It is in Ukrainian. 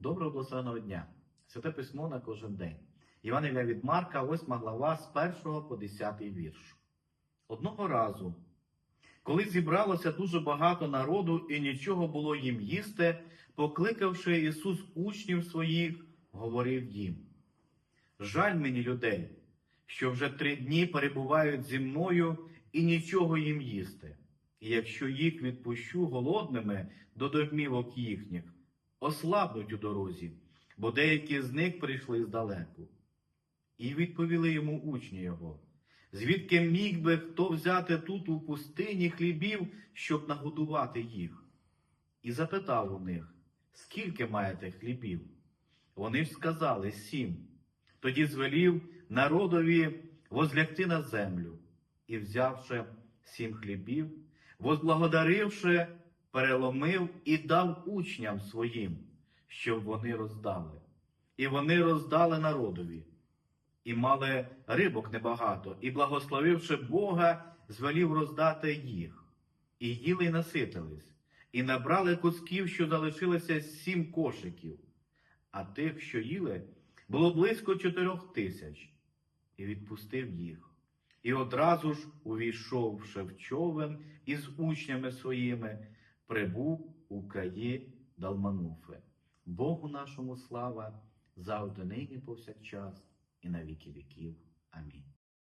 Доброго благословеного дня! Святе письмо на кожен день. Євангелія від Марка, 8 глава, з 1 по 10 вірш. Одного разу, коли зібралося дуже багато народу і нічого було їм їсти, покликавши Ісус учнів своїх, говорив їм: Жаль мені людей, що вже три дні перебувають зі мною і нічого їм їсти. І якщо їх відпущу голодними до домівок їхніх, ослабнуть у дорозі, бо деякі з них прийшли здалеку. І відповіли йому учні його, звідки міг би хто взяти тут у пустині хлібів, щоб нагодувати їх? І запитав у них, скільки маєте хлібів? Вони ж сказали сім. Тоді звелів народові возлягти на землю, і, взявши сім хлібів, возблагодаривши, переломив і дав учням своїм, щоб вони роздали. І вони роздали народові, і мали рибок небагато, і, благословивши Бога, звелів роздати їх, і їли й наситились, і набрали кусків, що залишилося сім кошиків, а тих, що їли, було близько чотирьох тисяч, і відпустив їх. І одразу ж, увійшовши в човен із учнями своїми, прибув у краї Далмануфи. Богу нашому слава, завжди нині повсякчас і на віки віків. Амінь.